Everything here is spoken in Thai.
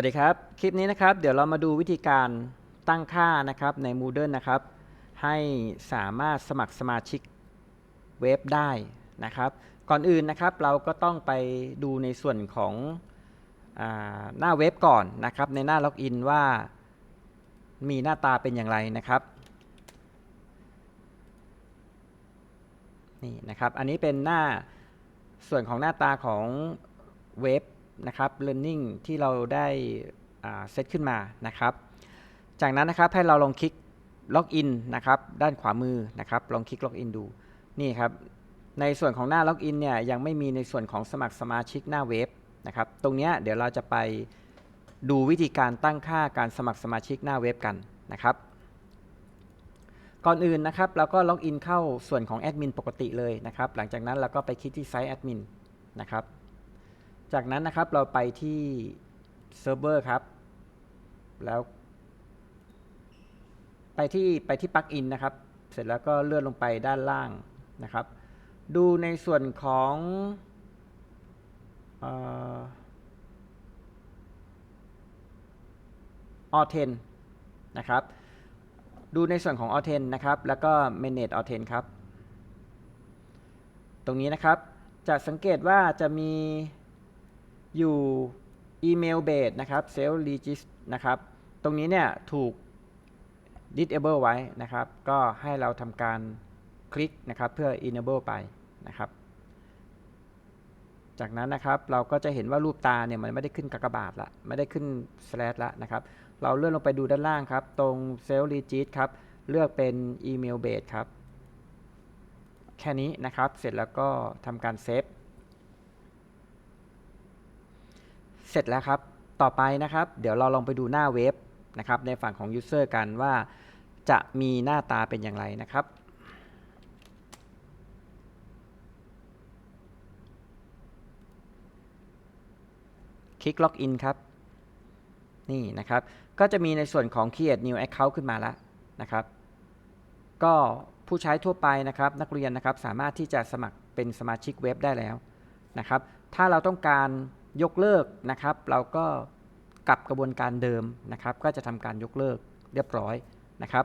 วัสดีครับ คลิปนี้นะครับ เดี๋ยวเรามาดูวิธีการตั้งค่านะครับใน Moodle นะครับ ให้สามารถสมัครสมาชิกเว็บได้นะครับ ก่อนอื่นนะครับเราก็ต้องไปดูในส่วนของอหน้าเว็บก่อนนะครับ ในหน้าล็อกอินว่ามีหน้าตาเป็นอย่างไรนะครับนี่นะครับ อันนี้เป็นหน้าส่วนของหน้าตาของเว็บ นะครับ Learning ที่เราได้เซตขึ้นมานะครับ จากนั้นนะครับให้เราลองคลิกล็อกอินนะครับด้านขวามือนะครับ ลองคลิกล็อกอินดูนี่ครับในส่วนของหน้าล็อกอินเนี่ยยังไม่มีในส่วนของสมัครสมาชิกหน้าเว็บนะครับ ตรงนี้เดี๋ยวเราจะไปดูวิธีการตั้งค่าการสมัครสมาชิกหน้าเว็บกันนะครับ ก่อนอื่นนะครับเราก็ล็อกอินเข้าส่วนของแอดมินปกติเลยนะครับ หลังจากนั้นเราก็ไปคลิกที่ไซต์แอดมินนะครับ จากนั้นนะครับเราไปที่เซิร์ฟเวอร์ครับ แล้วไปที่ไปที่ปลั๊กอินนะครับ เสร็จแล้วก็เลื่อนลงไปด้านล่างนะครับ ดูในส่วนของออเทนนะครับ ดูในส่วนของ a u t h e n นะครับ แล้วก็ manage a u t h e n ครับ ตรงนี้นะครับ จะสังเกตว่าจะมี อยู่อีเมลเบสนะครับ self regist นะครับ ตรงนี้เนี่ยถูก disable ไว้นะครับ ก็ให้เราทำการคลิกนะครับเพื่อ enable ไปนะครับ จากนั้นนะครับเราก็จะเห็นว่ารูปตาเนี่ยมันไม่ได้ขึ้นกากบาทละไม่ได้ขึ้น slash ละนะครับ เราเลื่อนลงไปดูด้านล่างครับ ตรง self regist ครับ เลือกเป็น email base ครับ แค่นี้นะครับ เสร็จแล้วก็ทำการเซฟ เสร็จแล้วครับ ต่อไปนะครับ เดี๋ยวเราลองไปดูหน้าเว็บนะครับ ในฝั่งของ User กันว่าจะมีหน้าตาเป็นอย่างไรนะครับ คลิก Login ครับ นี่นะครับ ก็จะมีในส่วนของ Create New Account ขึ้นมาแล้วนะครับ ก็ผู้ใช้ทั่วไปนะครับ นักเรียนนะครับสามารถที่จะสมัครเป็นสมาชิกเว็บได้แล้วนะครับ ถ้าเราต้องการ ยกเลิกนะครับ เราก็กลับกระบวนการเดิมนะครับ ก็จะทำการยกเลิกเรียบร้อยนะครับ